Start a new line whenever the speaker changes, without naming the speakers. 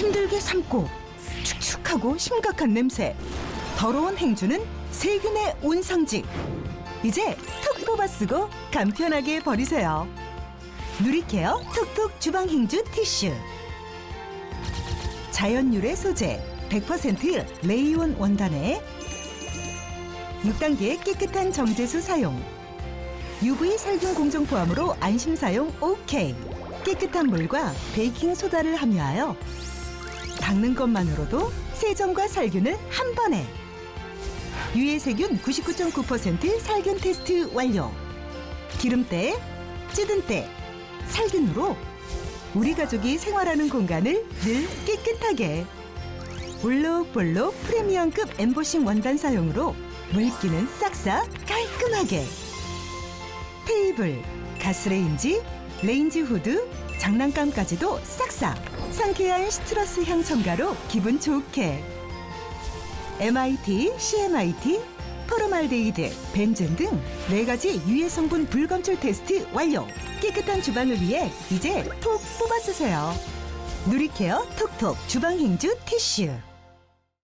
힘들게 삶고 축축하고 심각한 냄새. 더러운 행주는 세균의 온상지 이제 톡 뽑아 쓰고 간편하게 버리세요. 누리케어 톡톡 주방 행주 티슈. 자연 유래 소재 100% 레이온 원단에 6단계 깨끗한 정제수 사용. UV 살균 공정 포함으로 안심 사용 OK 깨끗한 물과 베이킹 소다를 함유하여 닦는 것만으로도 세정과 살균을 한 번에. 유해 세균 99.9% 살균 테스트 완료. 기름때 찌든 때 살균으로 우리 가족이 생활하는 공간을 늘 깨끗하게. 볼록볼록 프리미엄급 엠보싱 원단 사용으로 물기는 싹싹 깔끔하게. 테이블, 가스레인지, 레인지 후드, 장난감까지도 싹싹 상쾌한 시트러스 향 첨가로 기분 좋게 MIT, CMIT, 포르말데이드, 벤젠 등 네 가지 유해 성분 불검출 테스트 완료. 깨끗한 주방을 위해 이제 톡 뽑아 쓰세요. 누리케어 톡톡 주방 행주 티슈.